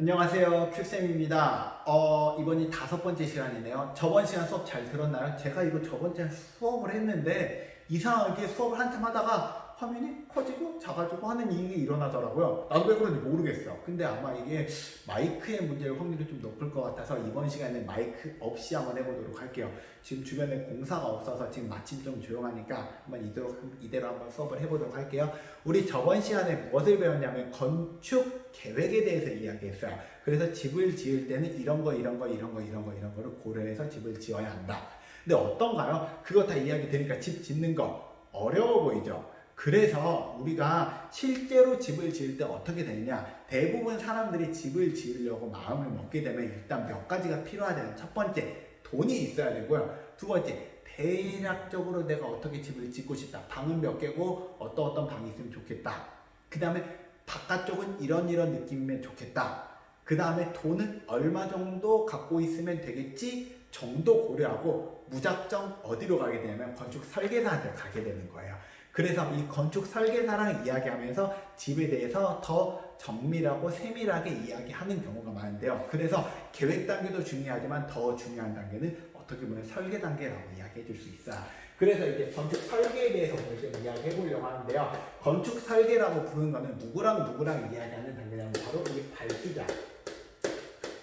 안녕하세요 큐쌤입니다 어, 이번이 다섯 번째 시간이네요 저번 시간 수업 잘 들었나요? 제가 이거 저번 주에 수업을 했는데 이상하게 수업을 한참 하다가 화면이 커지고 작아지고 하는 일이 일어나더라고요 나도 왜 그런지 모르겠어 근데 아마 이게 마이크의 문제일 확률이 좀 높을 것 같아서 이번 시간에 마이크 없이 한번 해보도록 할게요 지금 주변에 공사가 없어서 지금 마침 좀 조용하니까 한번 이대로, 이대로 한번 수업을 해보도록 할게요 우리 저번 시간에 무엇을 배웠냐면 건축 계획에 대해서 이야기했어요. 그래서 집을 지을 때는 이런 거, 이런 거, 이런 거, 이런 거, 이런 거를 고려해서 집을 지어야 한다. 근데 어떤가요? 그거 다 이야기 되니까 집 짓는 거 어려워 보이죠? 그래서 우리가 실제로 집을 지을 때 어떻게 되느냐? 대부분 사람들이 집을 지으려고 마음을 먹게 되면 일단 몇 가지가 필요하잖아요. 첫 번째, 돈이 있어야 되고요. 두 번째, 대략적으로 내가 어떻게 집을 짓고 싶다. 방은 몇 개고 어떤 어떤 방이 있으면 좋겠다. 그 다음에 바깥쪽은 이런 이런 느낌이면 좋겠다. 그 다음에 돈은 얼마 정도 갖고 있으면 되겠지 정도 고려하고 무작정 어디로 가게 되냐면 건축 설계사한테 가게 되는 거예요. 그래서 이 건축 설계사랑 이야기하면서 집에 대해서 더 정밀하고 세밀하게 이야기하는 경우가 많은데요. 그래서 계획 단계도 중요하지만 더 중요한 단계는 어떻게 보면 설계 단계라고 이야기해 줄 수 있어요. 그래서 이제 건축 설계에 대해서 오늘 좀 이야기해 보려고 하는데요. 건축 설계라고 부르는 거는 누구랑 누구랑 이야기하는 단계냐면 바로 이 발주자.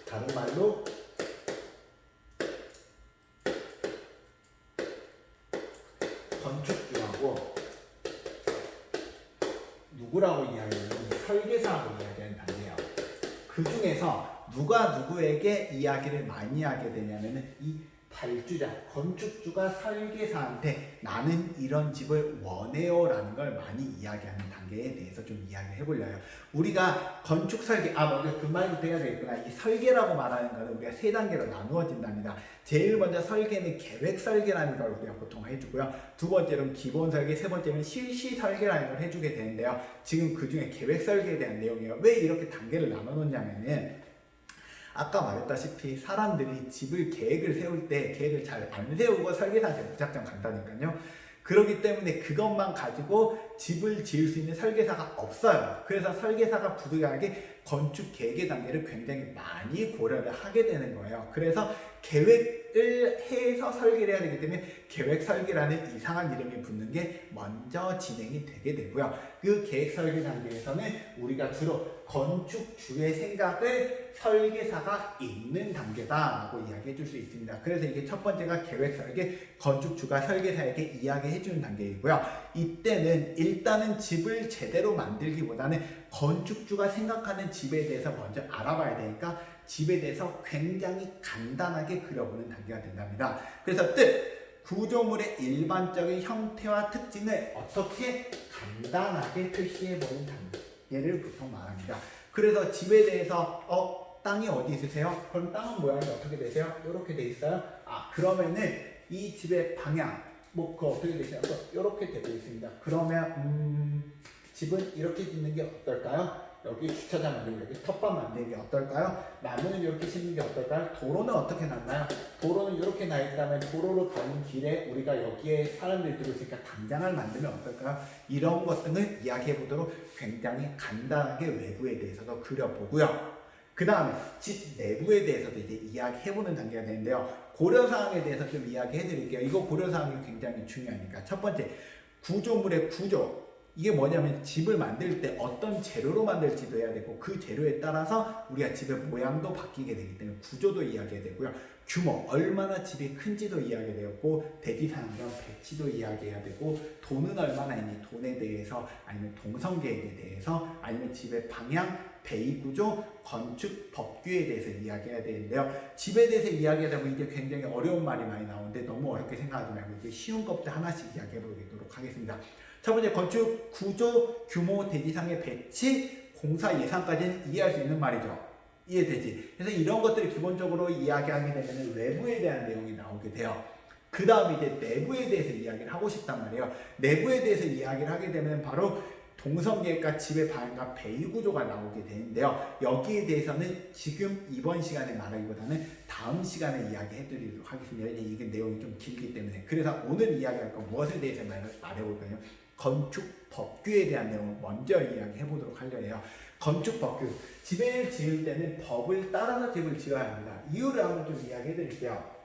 다른 말로 건축주하고 누구라고 이야기하냐면 설계사하고 이야기하는 단계예요. 그 중에서 누가 누구에게 이야기를 많이 하게 되냐면은 이 발주자, 건축주가 설계사한테 나는 이런 집을 원해요 라는 걸 많이 이야기하는 단계에 대해서 좀 이야기를 해보려요. 우리가 건축 설계, 아 먼저 그 말부터 해야 되겠구나. 이 설계라고 말하는 거는 우리가 세 단계로 나누어진답니다. 제일 먼저 설계는 계획 설계라는 걸 우리가 보통 해주고요. 두 번째로는 기본 설계, 세 번째는 실시 설계라는 걸 해주게 되는데요. 지금 그 중에 계획 설계에 대한 내용이에요. 왜 이렇게 단계를 나눠 놓냐면은 아까 말했다시피 사람들이 집을 계획을 세울 때 계획을 잘 안 세우고 설계사한테 무작정 간다니까요. 그렇기 때문에 그것만 가지고 집을 지을 수 있는 설계사가 없어요. 그래서 설계사가 부득이하게 건축 계획의 단계를 굉장히 많이 고려를 하게 되는 거예요. 그래서 계획을 해서 설계를 해야 되기 때문에 계획 설계라는 이상한 이름이 붙는 게 먼저 진행이 되게 되고요. 그 계획 설계 단계에서는 우리가 주로 건축주의 생각을 설계사가 읽는 단계다라고 이야기해 줄 수 있습니다. 그래서 이게 첫 번째가 계획 설계, 건축주가 설계사에게 이야기해 주는 단계이고요. 이때는 일단은 집을 제대로 만들기보다는 건축주가 생각하는 집에 대해서 먼저 알아봐야 되니까 집에 대해서 굉장히 간단하게 그려보는 단계가 된답니다. 그래서 뜻, 구조물의 일반적인 형태와 특징을 어떻게 간단하게 표시해보는 단계를 보통 말합니다. 그래서 집에 대해서 어 땅이 어디 있으세요? 그럼 땅은 모양이 어떻게 되세요? 이렇게 돼 있어요. 아 그러면은 이 집의 방향 뭐그 어떻게 되세요? 이렇게 되어 있습니다. 그러면 음, 집은 이렇게 짓는 게 어떨까요? 여기 주차장 만들고 여기 텃밭 만드는 게 어떨까요? 나무는 이렇게 심는 게 어떨까요? 도로는 어떻게 놨나요? 도로는 이렇게 나 있다면 도로로 가는 길에 우리가 여기에 사람들이 들어오니까 담장을 만들면 어떨까요? 이런 것 등을 이야기해 보도록 굉장히 간단하게 외부에 대해서도 그려보고요. 그 다음에 집 내부에 대해서도 이제 이야기해보는 단계가 되는데요. 고려사항에 대해서 좀 이야기해드릴게요. 이거 고려사항이 굉장히 중요하니까. 첫 번째, 구조물의 구조. 이게 뭐냐면 집을 만들 때 어떤 재료로 만들지도 해야 되고 그 재료에 따라서 우리가 집의 모양도 바뀌게 되기 때문에 구조도 이야기해야 되고요. 규모, 얼마나 집이 큰지도 이야기해야 되고 대지상경 배치도 이야기해야 되고 돈은 얼마나 있니 돈에 대해서 아니면 동선 계획에 대해서 아니면 집의 방향, 배이 구조, 건축 법규에 대해서 이야기해야 되는데요. 집에 대해서 이야기하다 보면 이게 굉장히 어려운 말이 많이 나오는데 너무 어렵게 생각하지 말고 이게 쉬운 것부터 하나씩 이야기해 보도록 하겠습니다. 첫 번째 건축 구조, 규모, 대지상의 배치, 공사 예산까지는 이해할 수 있는 말이죠. 이해되지? 그래서 이런 것들을 기본적으로 이야기하게 되면 외부에 대한 내용이 나오게 돼요. 그 다음에 이제 내부에 대해서 이야기를 하고 싶단 말이에요. 내부에 대해서 이야기를 하게 되면 바로 동성계획과 집의 방향과 배이 구조가 나오게 되는데요. 여기에 대해서는 지금 이번 시간에 말하기보다는 다음 시간에 이야기해 드리도록 하겠습니다. 이게 내용이 좀 길기 때문에. 그래서 오늘 이야기할 건 무엇에 대해서 말, 말해볼 거예요? 건축 법규에 대한 내용을 먼저 이야기해 보도록 하려 해요. 건축 법규. 집을 지을 때는 법을 따라서 집을 지어야 합니다. 이유를 한번 좀 이야기해 드릴게요.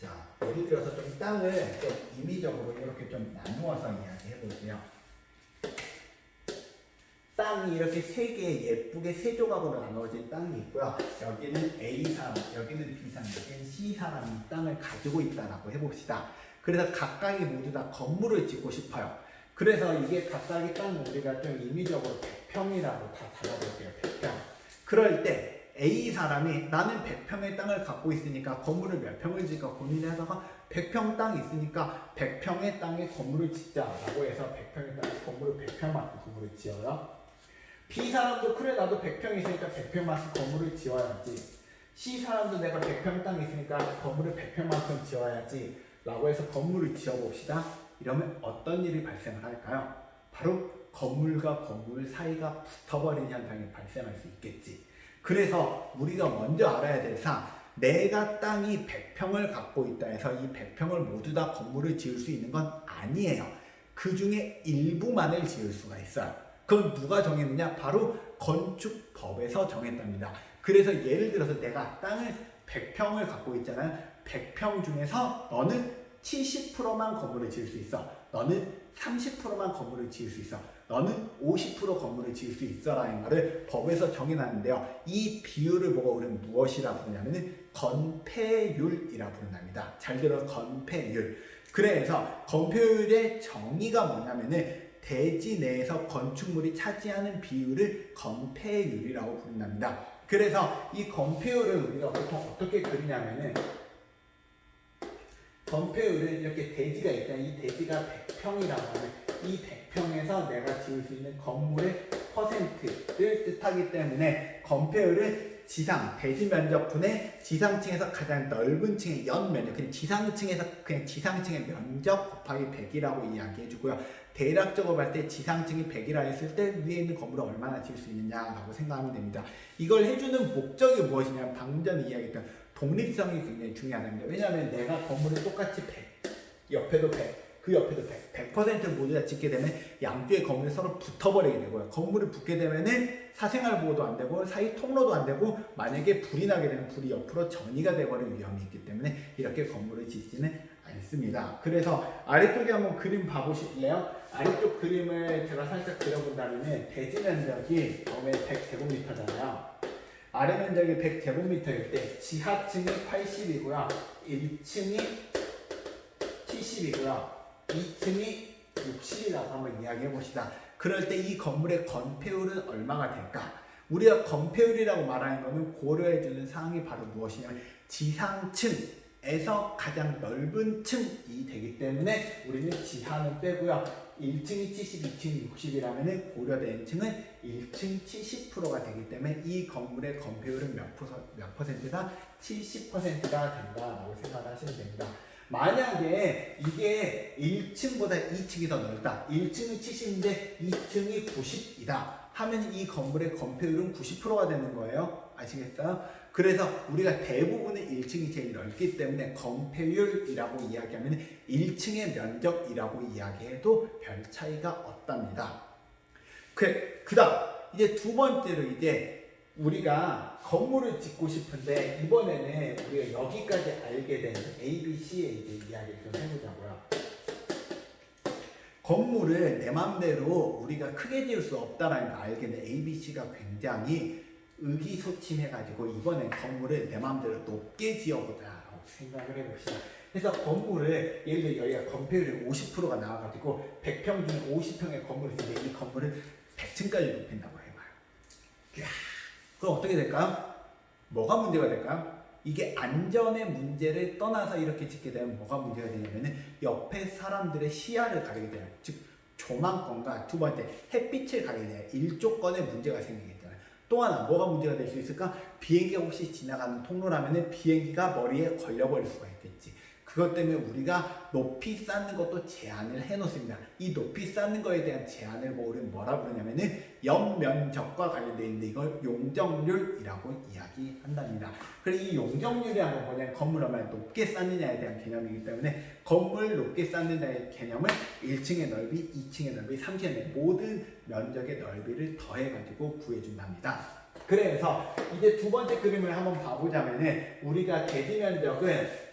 자, 예를 들어서 좀 땅을 좀 임의적으로 이렇게 좀 나누어서 이야기해 볼게요. 땅이 이렇게 세 개 예쁘게 세 조각으로 나누어진 땅이 있고요. 여기는 A 사람, 여기는 B 사람, 여기는 C 사람이 이 땅을 가지고 있다라고 해봅시다. 그래서 각각이 모두 다 건물을 짓고 싶어요. 그래서 이게 각각의 땅 우리가 좀 임의적으로 100평이라고 다 잡아볼게요. 100평. 그럴 때 A 사람이 나는 100평의 땅을 갖고 있으니까 건물을 몇 평을 짓까 고민하다가 100평 땅이 있으니까 100평의 땅에 건물을 짓자라고 해서 100평의 땅에 건물을 100평만큼 건물을 지어요. B 사람도 그래 나도 100평 있으니까 100평만큼 건물을 지어야지. C 사람도 내가 100평 땅 있으니까 건물을 100평만큼 지어야지. 라고 해서 건물을 지어봅시다. 이러면 어떤 일이 발생을 할까요? 바로 건물과 건물 사이가 붙어버린 현상이 발생할 수 있겠지. 그래서 우리가 먼저 알아야 될 사항, 내가 땅이 100평을 갖고 있다 해서 이 100평을 모두 다 건물을 지을 수 있는 건 아니에요. 그 중에 일부만을 지을 수가 있어요. 그건 누가 정했느냐? 바로 건축법에서 정했답니다. 그래서 예를 들어서 내가 땅을 100평을 갖고 있잖아요. 100평 중에서 너는 70%만 건물을 지을 수 있어. 너는 30%만 건물을 지을 수 있어. 너는 50% 건물을 지을 수 있어라는 것을 법에서 정해놨는데요. 이 비율을 보고 우리는 무엇이라 부르냐면은 건폐율이라 부른답니다. 잘 들어 건폐율. 그래서 건폐율의 정의가 뭐냐면은 대지 내에서 건축물이 차지하는 비율을 건폐율이라고 부른답니다. 그래서 이 건폐율을 우리가 보통 어떻게 그리냐면은 건폐율은 이렇게 대지가 있다. 이 대지가 100평이라고 하면 이 100평에서 내가 지을 수 있는 건물의 퍼센트를 뜻하기 때문에 건폐율은 지상 대지 면적분의 지상층에서 가장 넓은 층의 연 면적 그냥 지상층에서 그냥 지상층의 면적 곱하기 100이라고 이야기해 주고요. 대략적으로 봤을 때 지상층이 100이라 했을 때 위에 있는 건물을 얼마나 지을 수 있느냐라고 생각하면 됩니다. 이걸 해주는 목적이 무엇이냐면 방금 전에 이야기했던 독립성이 굉장히 중요하답니다. 왜냐하면 내가 건물을 똑같이 100, 옆에도 100, 그 옆에도 100, 100% 모두 다 짓게 되면 양쪽의 건물이 서로 붙어버리게 되고요. 건물이 붙게 되면은 사생활 보호도 안 되고 사이 통로도 안 되고 만약에 불이 나게 되면 불이 옆으로 전이가 되버릴 위험이 있기 때문에 이렇게 건물을 짓지는 않습니다. 그래서 아래쪽에 한번 그림 봐보실래요? 아래쪽 그림을 제가 살짝 그려본다면 대지 면적이 처음에 100제곱미터잖아요. 아래 면적이 100제곱미터일 때 지하층이 80이고요. 1층이 70이고요. 2층이 60이라고 한번 이야기해 봅시다. 그럴 때 이 건물의 건폐율은 얼마가 될까? 우리가 건폐율이라고 말하는 것은 고려해 주는 사항이 바로 무엇이냐면 지상층에서 가장 넓은 층이 되기 때문에 우리는 지하는 빼고요. 1층이 70, 2층이 60이라면 고려된 층은 1층 70%가 되기 때문에 이 건물의 건폐율은 몇, 퍼센, 몇 퍼센트다? 70%가 된다라고 생각하시면 됩니다. 만약에 이게 1층보다 2층이 더 넓다. 1층은 70인데 2층이 90이다. 하면 이 건물의 건폐율은 90%가 되는 거예요. 아시겠어요? 그래서 우리가 대부분의 1층이 제일 넓기 때문에 건폐율이라고 이야기하면 1층의 면적이라고 이야기해도 별 차이가 없답니다. 그, 그 다음, 이제 두 번째로 이제 우리가 건물을 짓고 싶은데 이번에는 우리가 여기까지 알게 된 A, B, C의 이제 이야기를 좀 해보자고요. 건물을 내 맘대로 우리가 크게 지을 수 없다라는 걸 알게 된 A, B, C가 굉장히 의기소침해가지고 이번엔 건물을 내 맘대로 높게 지어보자라고 생각을 해봅시다. 그래서 건물을 예를 들어 여기가 건폐율이 50%가 나와가지고 100평 중에 50평의 건물이 있는데 이 건물을 100층까지 높인다고 해봐요. 그럼 어떻게 될까요? 뭐가 문제가 될까요? 이게 안전의 문제를 떠나서 이렇게 짓게 되면 뭐가 문제가 되냐면은 옆에 사람들의 시야를 가리게 돼요. 즉 조망권과 두 번째 햇빛을 가리게 돼요. 일조권에 문제가 생기겠잖아요. 또 하나 뭐가 문제가 될 수 있을까? 비행기가 혹시 지나가는 통로라면은 비행기가 머리에 걸려버릴 수가 있겠지. 그것 때문에 우리가 높이 쌓는 것도 제한을 해놓습니다. 이 높이 쌓는 거에 대한 제한을 뭐 우리는 뭐라 부르냐면은 연면적과 관련되어 있는데 이걸 용적률이라고 이야기한답니다. 그래서 이 용적률이라는 건 뭐냐면 건물 얼마나 높게 쌓느냐에 대한 개념이기 때문에 건물 높게 쌓는다의 개념을 1층의 넓이, 2층의 넓이, 3층의 넓이 모든 면적의 넓이를 더해가지고 구해준답니다. 그래서 이제 두 번째 그림을 한번 봐보자면은 우리가 대지 면적은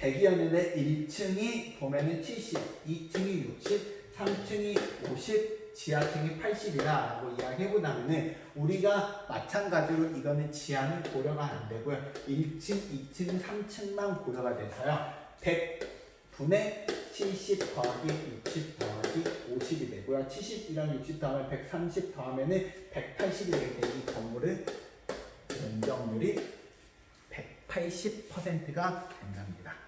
100이었는데 1층이 보면은 70, 2층이 60, 3층이 50, 지하층이 80이라고 이야기해보자면은 우리가 마찬가지로 이거는 지하는 고려가 안 되고요. 1층, 2층, 3층만 고려가 돼서요. 100분의 70 더하기 60 더하기 50이 되고요. 70이랑 60 더하면 130 더하면은 180이 되기 때문에 이 건물은 면적률이 180%가 된답니다.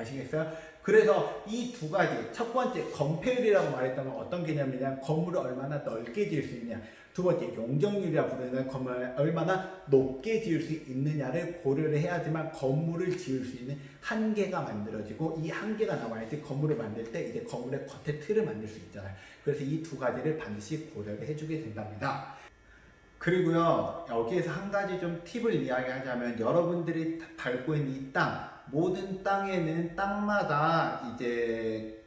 아시겠어요? 그래서 이 두 가지 첫 번째 건폐율이라고 말했던 건 어떤 개념이냐? 건물을 얼마나 넓게 지을 수 있냐. 두 번째 용적률이라 부르는 건물을 얼마나 높게 지을 수 있느냐를 고려를 해야지만 건물을 지을 수 있는 한계가 만들어지고 이 한계가 나와야지 건물을 만들 때 이제 건물의 겉에 틀을 만들 수 있잖아요. 그래서 이 두 가지를 반드시 고려를 해주게 된답니다. 그리고요 여기에서 한 가지 좀 팁을 이야기하자면 여러분들이 밟고 있는 이 땅 모든 땅에는 땅마다 이제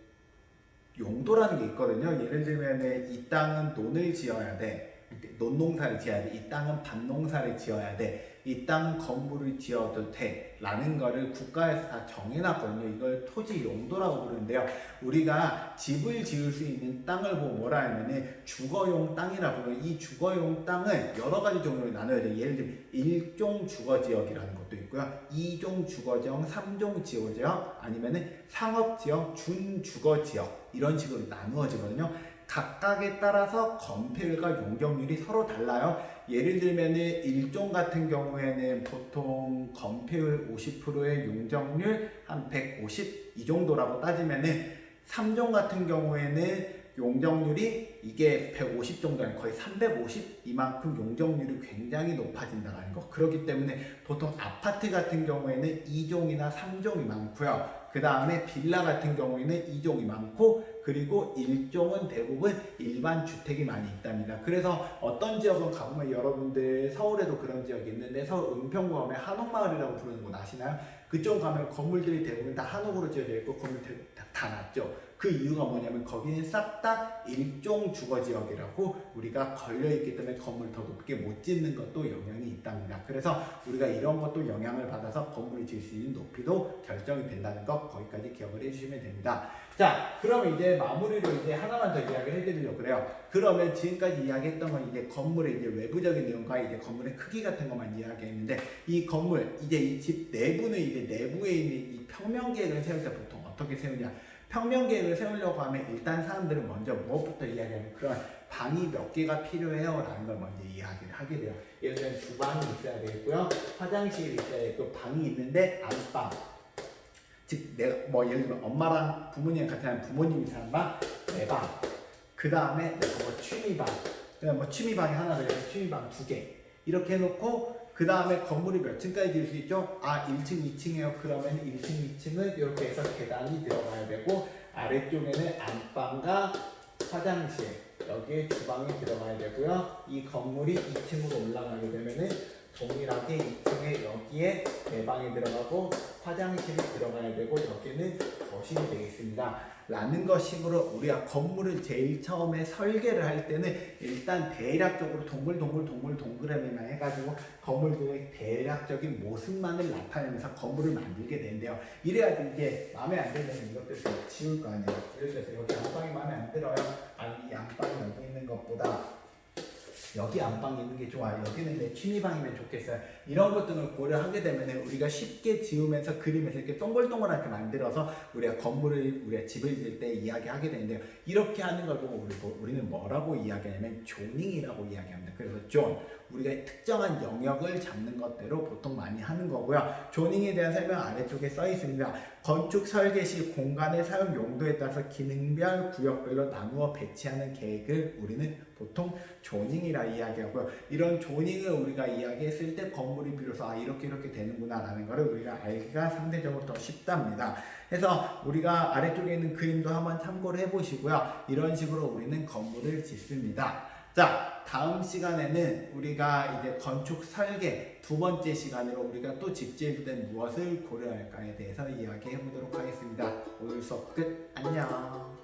용도라는 게 있거든요. 예를 들면 이 땅은 논을 지어야 돼 논농사를 지어야 돼 이 땅은 밭농사를 지어야 돼 이 땅은 건물을 지어도 돼 라는 거를 국가에서 다 정해놨거든요 이걸 토지 용도라고 부르는데요 우리가 집을 지을 수 있는 땅을 보고 뭐라 하면은 주거용 땅이라고 해요. 이 주거용 땅을 여러 가지 종류로 나눠야 돼요. 예를 들면 일종 주거 지역이라는 것도 있고요. 이종 주거 지역, 삼종 주거지역, 아니면은 상업 지역, 준 주거 지역 이런 식으로 나누어지거든요. 각각에 따라서 건폐율과 용적률이 서로 달라요. 예를 들면은 일종 같은 경우에는 보통 건폐율 50%의 용적률 한 150 이 정도라고 따지면은 3종 같은 경우에는 용적률이 이게 150 정도 아니고 거의 350 이만큼 용적률이 굉장히 높아진다는 거. 그렇기 때문에 보통 아파트 같은 경우에는 2종이나 3종이 많고요. 그 다음에 빌라 같은 경우에는 2종이 많고 그리고 1종은 대부분 일반 주택이 많이 있답니다. 그래서 어떤 지역은 가보면 여러분들 서울에도 그런 지역이 있는데 서울 은평구 가면 한옥마을이라고 부르는 곳 아시나요? 그쪽 가면 건물들이 대부분 다 한옥으로 지어져 있고 건물들 다, 다 낮죠. 그 이유가 뭐냐면 거기는 싹 다 일종 주거 지역이라고 우리가 걸려 있기 때문에 건물 더 높게 못 짓는 것도 영향이 있답니다. 그래서 우리가 이런 것도 영향을 받아서 건물이 지을 수 있는 높이도 결정이 된다는 것 거기까지 기억을 해주시면 됩니다. 자, 그럼 이제 마무리로 이제 하나만 더 이야기를 해드리려고 그래요. 그러면 지금까지 이야기했던 건 이제 건물의 이제 외부적인 내용과 이제 건물의 크기 같은 것만 이야기했는데 이 건물 이제 이 집 내부는 이제 내부에 있는 이 평면 계획을 세울 때 보통 어떻게 세우냐? 평면 계획을 세우려고 하면 일단 사람들은 먼저 무엇부터 이야기하면 그런 방이 몇 개가 필요해요 라는 걸 먼저 이야기를 하게 돼요. 예를 들면 주방이 있어야 되겠고요. 화장실이 있어야 되고 방이 있는데 안방 즉 내가 뭐 예를 들면 엄마랑 부모님 같이 하면 부모님이 사는 방, 내 방. 그 다음에 뭐 취미방, 그다음 뭐 취미방이 하나 더 있고 취미방 두 개. 이렇게 해놓고 그 다음에 건물이 몇 층까지 지을 수 있죠? 아 1층, 2층이에요. 그러면 1층, 2층은 이렇게 해서 계단이 들어가야 되고 아래쪽에는 안방과 화장실 여기에 주방이 들어가야 되고요. 이 건물이 2층으로 올라가게 되면은 동일하게 2층에 여기에 내 방이 들어가고 화장실이 들어가야 되고 여기는 거실이 되겠습니다. 라는 것식으로 우리가 건물을 제일 처음에 설계를 할 때는 일단 대략적으로 동글 동글 동글 동그라미만 해가지고 건물들의 대략적인 모습만을 나타내면서 건물을 만들게 되는데요. 이래야지 이게 마음에 안 들면 이것들 다 지울 거 아니에요. 예를 들어서 여기 안방이 마음에 안 들어요. 아니 이 안방이 여기 있는 것보다 여기 안방 있는 게 좋아요. 여기는 내 취미방이면 좋겠어요. 이런 것들을 고려하게 되면 우리가 쉽게 지으면서 그림에서 이렇게 동글동글하게 만들어서 우리가 건물을 우리가 집을 지을 때 이야기하게 되는데요. 이렇게 하는 걸 보고 우리, 우리는 뭐라고 이야기하냐면 조닝이라고 이야기합니다. 그래서 존 우리가 특정한 영역을 잡는 것대로 보통 많이 하는 거고요. 조닝에 대한 설명 아래쪽에 써 있습니다. 건축 설계 시 공간의 사용 용도에 따라서 기능별 구역별로 나누어 배치하는 계획을 우리는 보통 조닝이라 이야기하고요. 이런 조닝을 우리가 이야기했을 때 건물이 비로소 아 이렇게 이렇게 되는구나라는 것을 우리가 알기가 상대적으로 더 쉽답니다. 그래서 우리가 아래쪽에 있는 그림도 한번 참고를 해보시고요. 이런 식으로 우리는 건물을 짓습니다. 자, 다음 시간에는 우리가 이제 건축 설계 두 번째 시간으로 우리가 또 집 지을 때 무엇을 고려할까에 대해서 이야기해 보도록 하겠습니다. 오늘 수업 끝. 안녕.